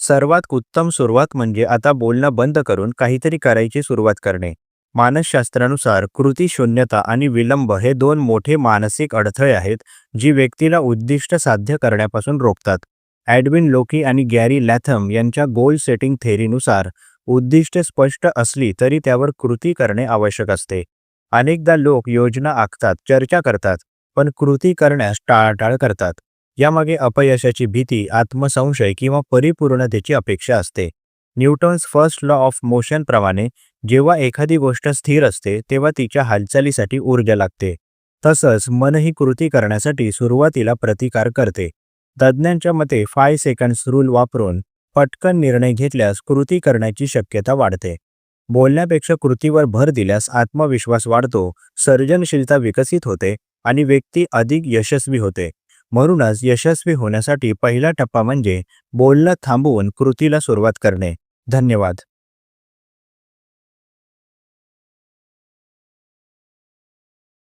सर्वात उत्तम सुरुवात म्हणजे आता बोलणं बंद करून काहीतरी करायची सुरुवात करणे. मानसशास्त्रानुसार कृती शून्यता आणि विलंब हे दोन मोठे मानसिक अडथळे आहेत जी व्यक्तीला उद्दिष्ट साध्य करण्यापासून रोखतात. ॲडविन लोकी आणि गॅरी लॅथम यांच्या गोल सेटिंग थेरीनुसार उद्दिष्टे स्पष्ट असली तरी त्यावर कृती करणे आवश्यक असते. अनेकदा लोक योजना आखतात चर्चा करतात पण कृती करण्यास टाळाटाळ करतात. यामागे अपयशाची भीती आत्मसंशय किंवा परिपूर्णतेची अपेक्षा असते. Newton's first law of motion प्रमाणे जेव्हा एखादी गोष्ट स्थिर असते तेव्हा तिच्या हालचालीसाठी ऊर्जा लागते. तसंच मनही कृती करण्यासाठी सुरुवातीला प्रतिकार करते. तज्ज्ञांच्या मते फाय सेकंड्स रूल वापरून पटकन निर्णय घेतल्यास कृती करण्याची शक्यता वाढते. बोलण्यापेक्षा कृतीवर भर दिल्यास आत्मविश्वास वाढतो सर्जनशीलता विकसित होते आणि व्यक्ती अधिक यशस्वी होते. म्हणूनच यशस्वी होण्यासाठी पहिला टप्पा म्हणजे बोलणं थांबवून कृतीला सुरुवात करणे. धन्यवाद.